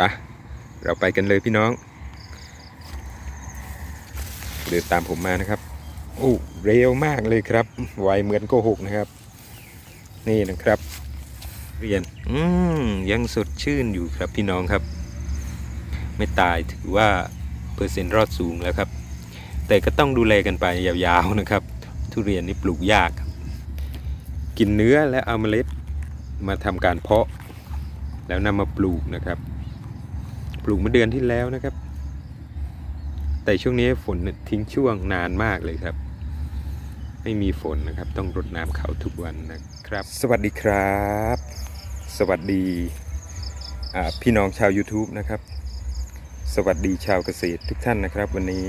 ปะเราไปกันเลยพี่น้อง เดินตามผมมานะครับ โอ้เร็วมากเลยครับไวเหมือนโกหกนะครับ นี่นะครับเรียนอืมยังสดชื่นอยู่ครับพี่น้องครับ ไม่ตายถือว่าเปอร์เซ็นต์รอดสูงแล้วครับ แต่ก็ต้องดูแลกันไปยาวๆนะครับ ทุเรียนนี่ปลูกยากกินเนื้อและเอาเมล็ดมาทำการเพาะ แล้วนำมาปลูกนะครับ ลูกเมื่อเดือนที่แล้วนะครับ แต่ช่วงนี้ฝนทิ้งช่วงนานมากเลยครับ ไม่มีฝนนะครับ ต้องรดน้ำเขาทุกวันนะครับ สวัสดีครับ สวัสดีพี่น้องชาว YouTube นะครับ สวัสดีชาวเกษตรทุกท่านนะครับ วันนี้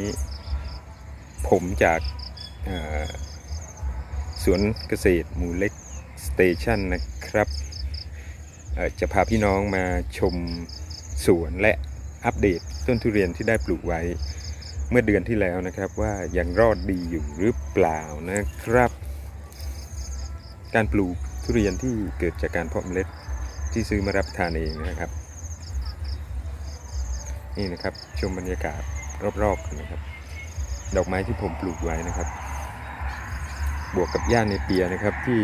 ผมจากสวนเกษตรหมู่เล็กสเตชันนะครับจะพาพี่น้องมาชมสวนและ อัปเดตต้นทุเรียนที่ได้ปลูกไว้ เมื่อเดือนที่แล้วนะครับว่ายังรอดดีอยู่หรือเปล่านะครับ การปลูกทุเรียนที่เกิดจากการเพาะเมล็ดที่ซื้อมารับทานเองนะครับ นี่นะครับชมบรรยากาศรอบๆนนะครับ ดอกไม้ที่ผมปลูกไว้นะครับ บวกกับหญ้าในเปียนะครับที่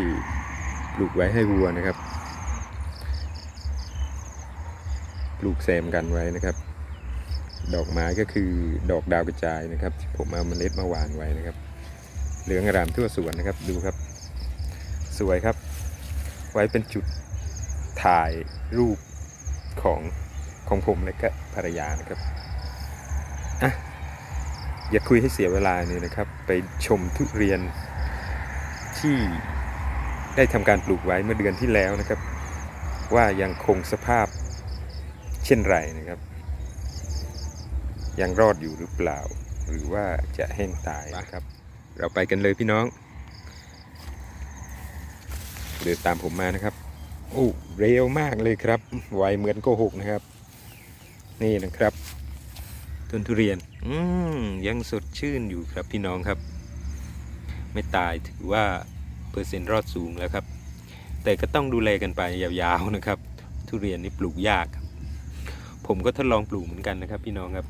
ปลูกไว้ให้วัวนะครับ ป ลูกแซมกันไว้นะครับ ดอกไม้ก็คือดอกดาวกระจายนะครับที่ผมเอาเมล็ดมาหว่านไว้นะครับ เหลืองอร่ามทั่วสวนนะครับดูครับ สวยครับ ไว้เป็นจุดถ่ายรูปของของผมและก็ภรรยานะครับอะอย่าคุยให้เสียเวลานี่นะครับ ไปชมทุเรียนที่ได้ทำการปลูกไว้เมื่อเดือนที่แล้วนะครับ ว่ายังคงสภาพ เช่นไรนะครับ ยังรอดอยู่หรือเปล่า หรือว่าจะแห้งตายนะครับ เราไปกันเลยพี่น้อง เดินตามผมมานะครับโอ้เร็วมากเลยครับไวเหมือนโกหกนะครับ นี่นะครับต้นทุเรียน อืมยังสดชื่นอยู่ครับพี่น้องครับ ไม่ตายถือว่าเปอร์เซ็นต์รอดสูงแล้วครับ แต่ก็ต้องดูแลกันไปยาวๆนะครับ ทุเรียนนี่ปลูกยาก ผมก็ทดลองปลูกเหมือนกันนะครับ พี่น้องครับ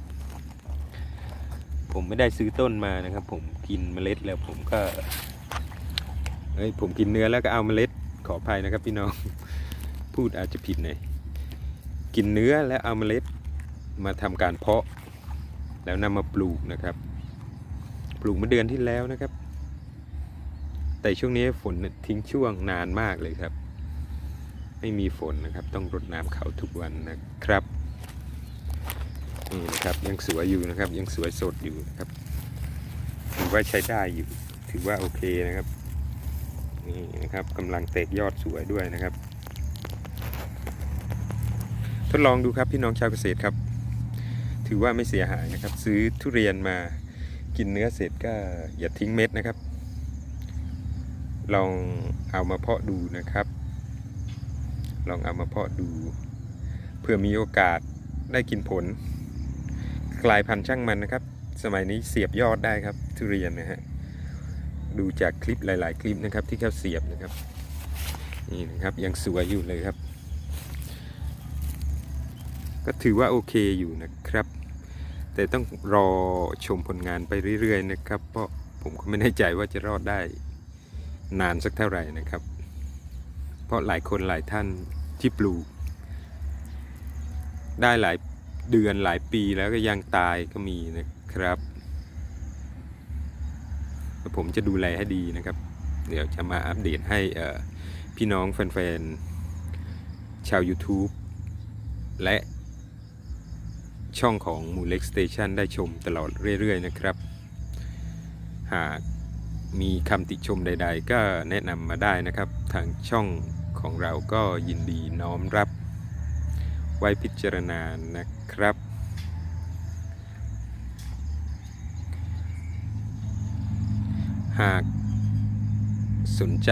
ผมไม่ได้ซื้อต้นมานะครับ ผมกินเมล็ดแล้วผมก็เอ้ยผมกินเนื้อแล้วก็เอาเมล็ดขออภัยนะครับ พี่น้องพูดอาจจะผิดหน่อยกินเนื้อแล้วเอาเมล็ดมาทำการเพาะ แล้วนำมาปลูกนะครับ ปลูกเมื่อเดือนที่แล้วนะครับ แต่ช่วงนี้ฝนทิ้งช่วงนานมากเลยครับ ไม่มีฝนนะครับ ต้องรดน้ำเขาทุกวันนะครับ นี่นะครับยังสวยอยู่นะครับ ยังสวยสดอยู่นะครับ ถือว่าใช้ได้อยู่ ถือว่าโอเคนะครับ นี่นะครับกำลังเตกยอดสวยด้วยนะครับ ทดลองดูครับพี่น้องชาวเกษตรครับ ถือว่าไม่เสียหายนะครับ ซื้อทุเรียนมากินเนื้อเสร็จก็อย่าทิ้งเม็ดนะครับ ลองเอามาเพาะดูนะครับ ลองเอามาเพาะดู เพื่อมีโอกาสได้กินผล กลายพันธุ์ช่างมันนะครับ สมัยนี้เสียบยอดได้ครับ ทุเรียนนะฮะดูจากคลิปหลาย ๆ คลิปนะครับที่เขาเสียบนะครับนี่นะครับยังสวยอยู่เลยครับ ก็ถือว่าโอเคอยู่นะครับ แต่ต้องรอชมผลงานไปเรื่อย ๆ นะครับ เพราะผมก็ไม่แน่ใจว่าจะรอดได้นานสักเท่าไหร่นะครับ เพราะหลายคนหลายท่านที่ปลูก ได้หลาย เดือนหลายปีแล้วก็ยังตายก็มีนะครับผมจะดูแลให้ดีนะครับ เดี๋ยวจะมาอัปเดตให้พี่น้องแฟนๆ ชาว YouTube และช่องของมูเล็กสเตชันได้ชมตลอดเรื่อยๆนะครับ หากมีคำติชมใดๆ ก็แนะนำมาได้นะครับ ทางช่องของเราก็ยินดีน้อมรับ ไว้พิจารณานะครับ หากสนใจ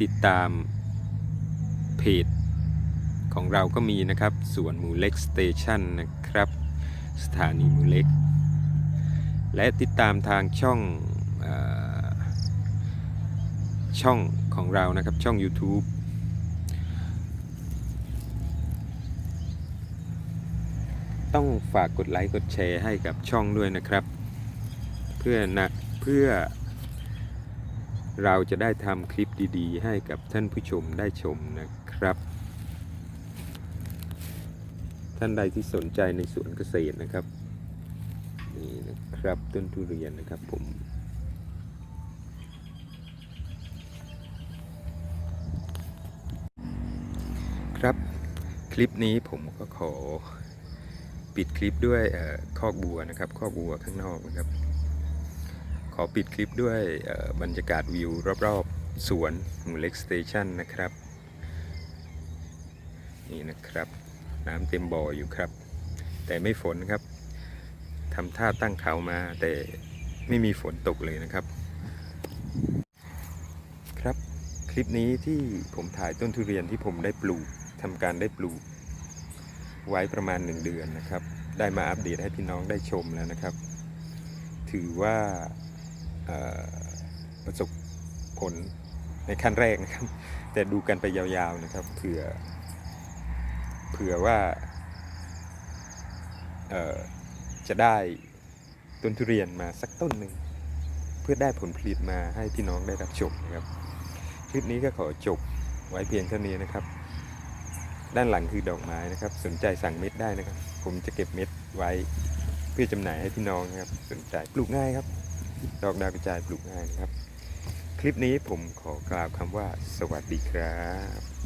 ติดตามเพจของเราก็มีนะครับส่วนหมูเล็กสเตชันนะครับ สถานีหมูเล็ก และติดตามทางช่องอช่องของเรานะครับช่อง YouTube ต้องฝากกดไลค์กดแชร์ให้กับช่องด้วยนะครับ เพื่อนะเพื่อ เราจะได้ทำคลิปดีๆ ให้กับท่านผู้ชมได้ชมนะครับ ท่านใดที่สนใจในสวนเกษตรนะครับนี่นะครับต้นทุเรียนนะครับผมครับ คลิปนี้ผมก็ขอ ปิดคลิปด้วยออคอกบัวนะครับคอกบัวข้างนอกนะครับ ขอปิดคลิปด้วยออบรรยากาศวิวรอบๆสวนหมูเล็กสเตชันนะครับ นี่นะครับ น้ำเต็มบ่ออยู่ครับ แต่ไม่ฝนครับทำท่าตั้งเขามาแต่ไม่มีฝนตกเลยนะครับ ครับคลิปนี้ที่ผมถ่ายต้นทุเรียนที่ผมได้ปลูกทำการได้ปลูก ไว้ประมาณหนึ่งเดือนนะครับ ได้มาอัปเดตให้พี่น้องได้ชมแล้วนะครับ ถือว่าประสบผลในขั้นแรกนะครับ แต่ดูกันไปยาวๆนะครับเผื่อเผื่อว่าจะได้ต้นทุเรียนมาสักต้นหนึ่ง เพื่อได้ผลผลิตมาให้พี่น้องได้รับชมนะครับ คลิปนี้ก็ขอจบไว้เพียงเท่านี้นะครับ ด้านหลังคือดอกไม้นะครับ สนใจสั่งเม็ดได้นะครับ ผมจะเก็บเม็ดไว้เพื่อจำหน่ายให้พี่น้องนะครับ สนใจปลูกง่ายครับ ดอกดาวกระจายปลูกง่ายนะครับ คลิปนี้ผมขอกล่าวคำว่า สวัสดีครับ